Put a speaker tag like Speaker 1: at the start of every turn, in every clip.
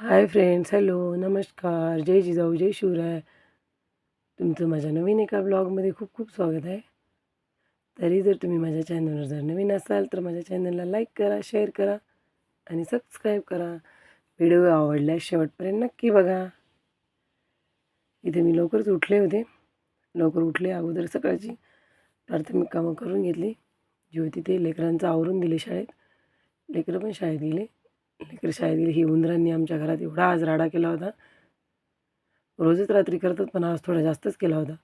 Speaker 1: Hi friends hello नमस्कार जय जिजाऊ जय शिवराय. तुमचं माझ्या नवीन एका ब्लॉगमध्ये खूप खूप स्वागत आहे. तरी जर तुम्ही माझ्या चॅनलवर जर नवीन असाल तर माझ्या चॅनलला लाईक करा शेअर करा आणि सबस्क्राईब करा. व्हिडिओ आवडल्यास शेवटपर्यंत नक्की बघा. इथे मी लवकरच उठले होते. लवकर उठले अगोदर सकाळची प्राथमिक कामं करून घेतली. जेव्हा तिथे ते लेकरांचं आवरून दिले शाळेत. लेकरं पण शाळेत गेले. लेकरं शाळेत गेली ही उंदरांनी आमच्या घरात एवढा आज राडा केला होता. रोजच रात्री करतात पण आज थोडा जास्तच केला होता.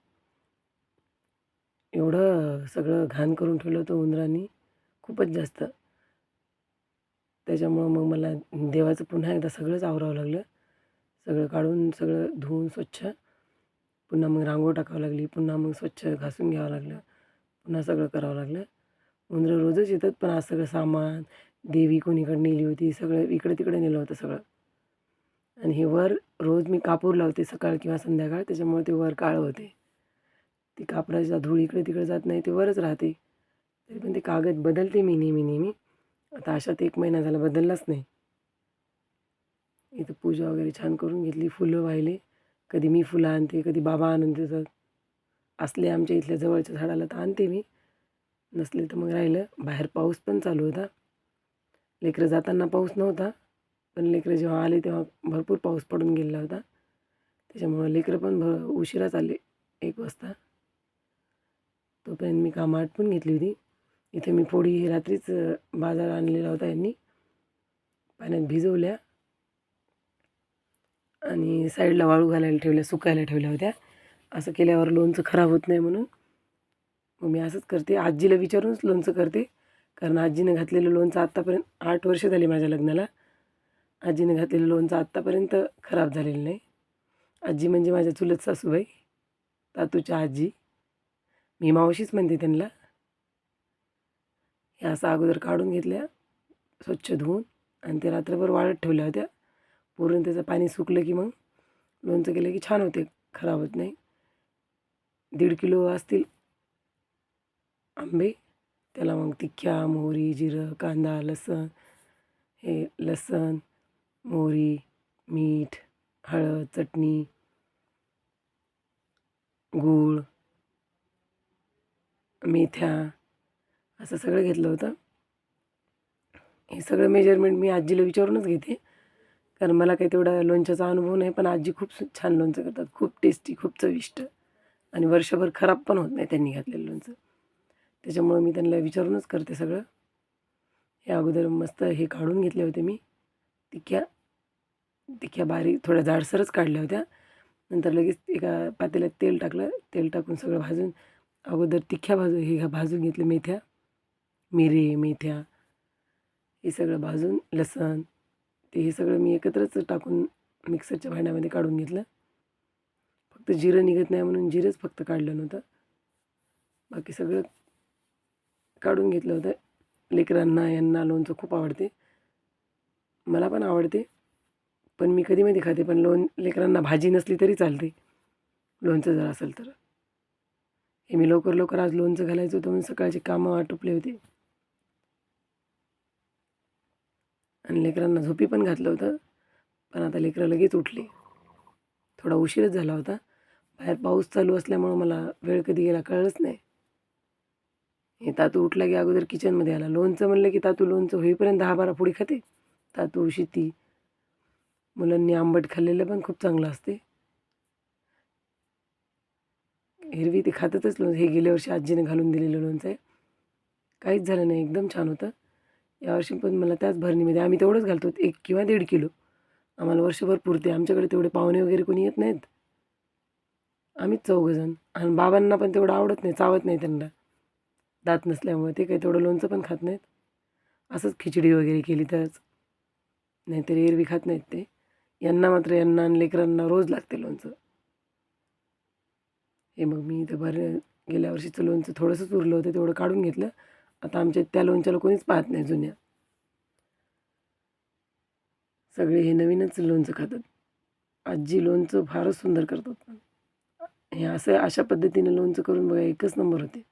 Speaker 1: एवढं सगळं घाण करून ठेवलं होतं उंदरांनी. खूपच जास्त. त्याच्यामुळं मग मला देवाचं पुन्हा एकदा सगळंच आवरावं लागलं. सगळं काढून सगळं धुवून स्वच्छ. पुन्हा मग रांगोळ टाकावं लागली पुन्हा मग स्वच्छ घासून घ्यावं लागलं. पुन्हा सगळं करावं लागलं. उंदरं रोजच येतात पण आज सगळं सामान देवी कोणीकडे नेली होती सगळं इकडे तिकडे नेलं होतं सगळं. आणि हे वर रोज मी कापूर लावते सकाळ किंवा संध्याकाळ त्याच्यामुळे ते वर काळं होते. ती कापडाच्या धूळ इकडे तिकडे जात नाही ते वरच राहते. तरी पण ते कागद बदलते मी नेहमी नेहमी. आता अशात एक महिना झाला बदललाच नाही. इथं पूजा वगैरे छान करून घेतली फुलं वाहिले. कधी मी फुलं आणते कधी बाबा आणून देतात. असले आमच्या इथल्या जवळच्या झाडाला तर आणते मी. नसले तर मग राहिलं. बाहेर पाऊस पण चालू होता. लेकरं जाताना पाऊस नव्हता पण लेकरं जेव्हा आले तेव्हा भरपूर पाऊस पडून गेलेला होता. त्याच्यामुळं लेकरं पण भ उशिराच आले एक वाजता. तोपर्यंत मी कामं आटपून घेतली होती. इथे मी फोडी ही रात्रीच बाजार आणलेला होता यांनी. पाण्यात भिजवल्या. आणि साईडला वाळू घालायला ठेवल्या सुकायला ठेवल्या होत्या. असं केल्यावर लोणचं खराब होत नाही म्हणून. मग मी असंच करते. आजीला विचारूनच लोणचं करते. कारण आजीनं घातलेलं लोणचं आत्तापर्यंत आठ वर्ष झाली माझ्या लग्नाला. आजीनं घातलेलं लोणचं आत्तापर्यंत खराब झालेलं नाही. आजी म्हणजे माझ्या चुलत सासूबाई तातूच्या आजी. मी मावशीच म्हणते त्यांना. ह्या असं अगोदर काढून घेतल्या स्वच्छ धुवून आणि ते रात्रभर वाळत ठेवल्या होत्या. पूर्ण त्याचं पाणी सुकलं की मग लोणचं केलं की छान होते खराब होत नाही. दीड किलो असतील आंबे त्याला मग तिख्या मोहरी जिरं कांदा लसण हे लसण मोहरी मीठ हळद चटणी गूळ मेथ्या असं सगळं घेतलं होतं. हे सगळं मेजरमेंट मी आजीला विचारूनच घेते. कारण मला काही तेवढा लोणच्याचा अनुभव नाही पण आजी खूप सु- छान लोणचं करतात. खूप टेस्टी खूप चविष्ट. आणि वर्षभर खराब पण होत नाही त्यांनी घातलेलं लोणचं. त्याच्यामुळं मी त्यांना विचारूनच करते सगळं. हे अगोदर मस्त हे काढून घेतले होते मी. तिख्या तिख्या बारीक थोड्या जाडसरच काढल्या होत्या. नंतर लगेच एका पातेल्यात तेल टाकलं. तेल टाकून सगळं भाजून अगोदर तिख्या भाजू हे भाजून घेतलं मेथ्या. मिरे मेथ्या हे सगळं भाजून लसण ते हे सगळं मी एकत्रच टाकून मिक्सरच्या भांड्यामध्ये काढून घेतलं. फक्त जिरं निघत नाही म्हणून जिरंच फक्त काढलं नव्हतं. बाकी सगळं काढून घेतलं होतं. लेकरांना यांना लोणचं खूप आवडते. मला पण आवडते. पण मी कधी माहिती खाते पण लोण लेकरांना भाजी नसली तरी चालते. लोणचं जर असेल तर. हे मी लवकर लवकर आज लोणचं घालायचं होतं म्हणून सकाळची कामं आटोपले होते. आणि लेकरांना झोपी पण घातलं होतं. पण आता लेकरं लगेच उठली. थोडा उशीरच झाला होता. बाहेर पाऊस चालू असल्यामुळं मला वेळ कधी गेला कळलंच नाही. हे तातू उठला की अगोदर किचनमध्ये आला. लोणचं म्हणलं की तातू लोणचं होईपर्यंत दहा बारा पोळी खाते. तातू शिती. मुलांनी आंबट खाल्लेलं पण खूप चांगलं असते. हिरवी ते खातच लोणचं. हे गेल्या वर्षी आजीने घालून दिलेलं लोणचं आहे. काहीच झालं नाही. एकदम छान होतं. यावर्षी पण मला त्याच भरणीमध्ये आम्ही तेवढंच घालतो. एक किंवा दीड किलो. आम्हाला वर्षभर पुरते आमच्याकडे तेवढे पाहुणे वगैरे कोणी येत नाहीत. आम्हीच चौघजण. आणि बाबांना पण तेवढं आवडत नाही चावत नाही त्यांना. दात नसल्यामुळे ते काही तेवढं लोणचं पण खात नाहीत. असंच खिचडी वगैरे केली तरच. नाहीतर एरवी खात नाहीत ते. यांना मात्र यांना आणि लेकरांना रोज लागते लोणचं. हे मग मी इथं बरं गेल्या वर्षीचं लोणचं थोडंसंच उरलं होतं तेवढं काढून घेतलं. आता आमच्या त्या लोणच्याला कोणीच पाहत नाही जुन्या. सगळे हे नवीनच लोणचं खातात. आजी लोणचं फारच सुंदर करतात. पण हे असं अशा पद्धतीने लोणचं करून बघा एकच नंबर होते.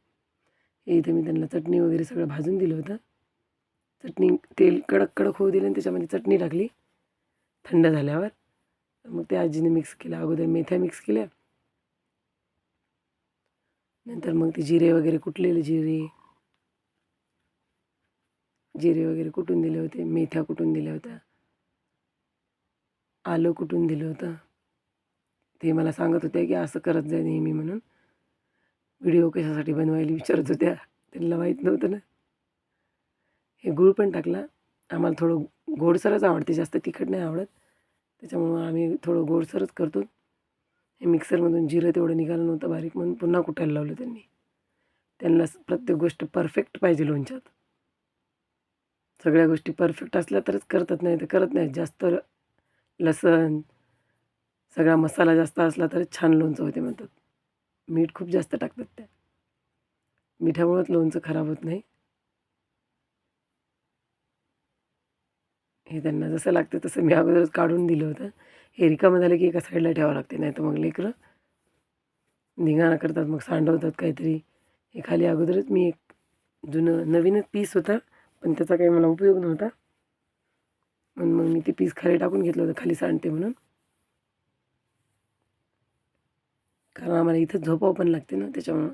Speaker 1: इथे मी त्यांना चटणी वगैरे सगळं भाजून दिलं होतं. चटणी तेल कडक कडक होऊ दिलं आणि त्याच्यामध्ये चटणी टाकली. थंड झाल्यावर. मग ते आजीने मिक्स केलं. अगोदर मेथ्या मिक्स केल्या. नंतर मग ते जिरे वगैरे कुटलेले जिरे. जिरे वगैरे कुटून दिले होते. मेथ्या कुटून दिल्या होत्या. आलं कुटून दिलं होतं. ते मला सांगत होत्या की असं करत जा नेहमी म्हणून. व्हिडिओ कशासाठी बनवायला विचारत होत्या. त्यांना माहीत नव्हतं ना. हे गूळ पण टाकला. आम्हाला थोडं गोडसरच आवडते. जास्त तिखट नाही आवडत. त्याच्यामुळं आम्ही थोडं गोडसरच करतो. हे मिक्सरमधून जिरं तेवढं निघालं नव्हतं बारीक म्हणून पुन्हा कुटायला लावलं त्यांनी. त्यांना प्रत्येक गोष्ट परफेक्ट पाहिजे लोणच्यात. सगळ्या गोष्टी परफेक्ट असल्या तरच करतात नाही तर करत नाहीत. जास्त लसण सगळा मसाला जास्त असला तरच छान लोणचं होते म्हणतात. मीठ खूप जास्त टाकतात त्या. मिठामुळंच लोणचं खराब होत नाही. हे त्यांना जसं लागतं तसं मी अगोदरच काढून दिलं होतं. हे रिकामं झालं की एका साईडला ठेवावं लागते नाही तर मग लेकरं धिंगाणा करतात मग सांडवतात काहीतरी. हे खाली अगोदरच मी एक जुनं नवीनच पीस होता पण त्याचा काही मला उपयोग नव्हता. म्हणून मग मी ते पीस खाली टाकून घेतलं होतं खाली सांडते म्हणून. कारण आम्हाला इथं झोपावं पण लागते ना त्याच्यामुळं.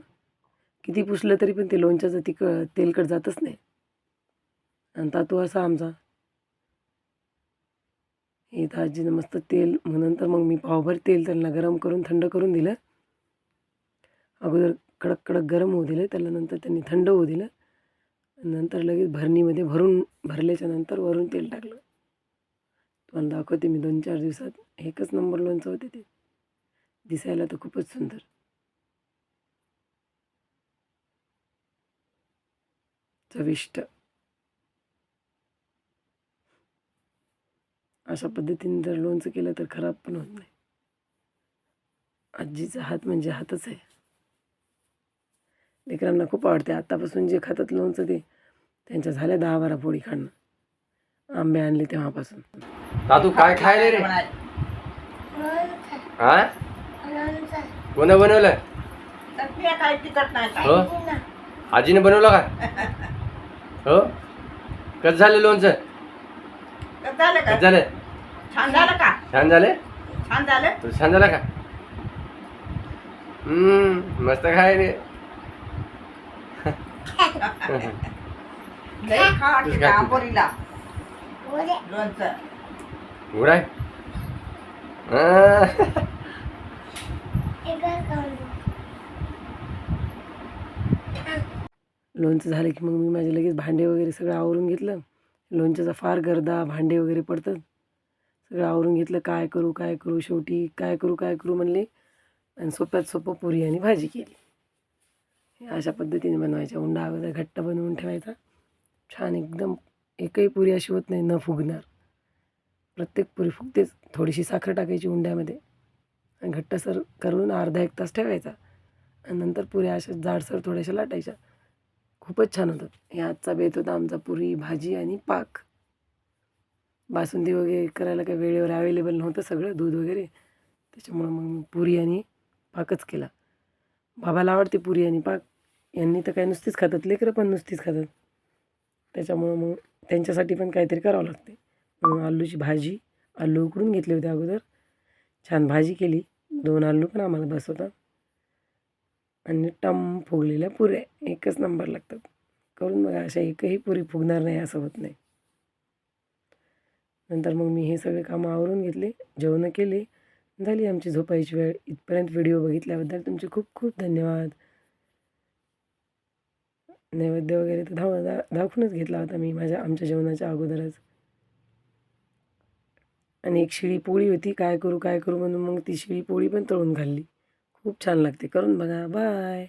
Speaker 1: किती पुसलं तरी पण ते लोणच्याचं तिक तेलकट जातच नाही. आणि तातू असा आमचा. हे आजीनं मस्त तेल मग नंतर मग मी पावभर तेल त्यांना गरम करून थंड करून दिलं. अगोदर कडक कडक गरम होऊ दिलं त्याला नंतर त्यांनी थंड होऊ दिलं. नंतर लगेच भरणीमध्ये भरून भरल्याच्या नंतर वरून तेल टाकलं. तुम्हाला दाखवते मी दोन चार दिवसात. एकच नंबर लोणचं होते ते. दिसायला तर खूपच सुंदर. चविष्ट. अशा पद्धतीने जर लोणचं केलं तर खराब पण होत नाही. आजीचा हात म्हणजे हातच आहे. लेकरांना खूप आवडते. आतापासून जे खातात लोणचं ते त्यांच्या झाल्या दहा बारा पोळी खाणं. आंबे आणले तेव्हापासून.
Speaker 2: दादू काय खायले रे? हा? कोण बनवलं
Speaker 3: चटणी काय तिखट नाही काय?
Speaker 2: हो? आजीने बनवलं का? हो? कसं झालं लोणचं?
Speaker 3: कसं झालं
Speaker 2: कसं
Speaker 3: का
Speaker 2: झालं?
Speaker 3: छान झालं का?
Speaker 2: छान झालं?
Speaker 3: छान झालं?
Speaker 2: तुला छान झालं का? हम्म मस्त खाय रे
Speaker 3: लई खा वाटते
Speaker 2: तुझं काय?
Speaker 3: आंबोरीला लोणचं.
Speaker 2: गोड आहे.
Speaker 1: लोणचं झालं की मग मी माझे लगेच भांडे वगैरे सगळं आवरून घेतलं. लोणच्याचा फार गर्दा भांडे वगैरे पडतात. सगळं आवरून घेतलं काय करू काय करू शेवटी काय करू काय करू म्हणले. आणि सोप्यात सोपं पुरी आणि भाजी केली. हे अशा पद्धतीने बनवायच्या. उंडा अगोदर घट्ट बनवून ठेवायचा. छान एकदम एकही पुरी अशी होत नाही न फुगणार. प्रत्येक पुरी फुगतेच. थोडीशी साखर टाकायची उंड्यामध्ये. घट्टसर करून अर्धा एक तास ठेवायचा. आणि नंतर पुऱ्या अशा जाडसर थोड्याशा लाटायच्या. खूपच छान होतात. हे आजचा बेत होता आमचा पुरी भाजी आणि पाक. बासुंदी वगैरे करायला काही वेळेवर अवेलेबल नव्हतं सगळं दूध वगैरे. त्याच्यामुळं मग मी पुरी आणि पाकच केला. बाबाला आवडते पुरी आणि पाक. यांनी तर काय नुसतीच खातात लेकरं पण नुसतीच खातात. त्याच्यामुळं मग त्यांच्यासाठी पण काहीतरी करावं लागते. मग आलूची भाजी आलू उकडून घेतले होते अगोदर. छान भाजी केली. दोन आलू पण आम्हाला बस होता आणि टम फुगलेल्या पुऱ्या एकच नंबर लागतात. करून बघा अशा एकही पुरी फुगणार नाही असं होत नाही. नंतर मग मी हे सगळे कामं आवरून घेतले जेवणं केली झाली आमची झोपायची वेळ. इथपर्यंत व्हिडिओ बघितल्याबद्दल तुमचे खूप खूप धन्यवाद. नैवेद्य वगैरे तर धाव दा दाखवूनच घेतला होता मी माझ्या आमच्या जेवणाच्या अगोदरच. आणि एक शिळी पोळी होती काय करू काय करू? म्हणून मग ती शिळी पोळी पण तळून खाल्ली. खूप छान लागते. करून बघा. बाय.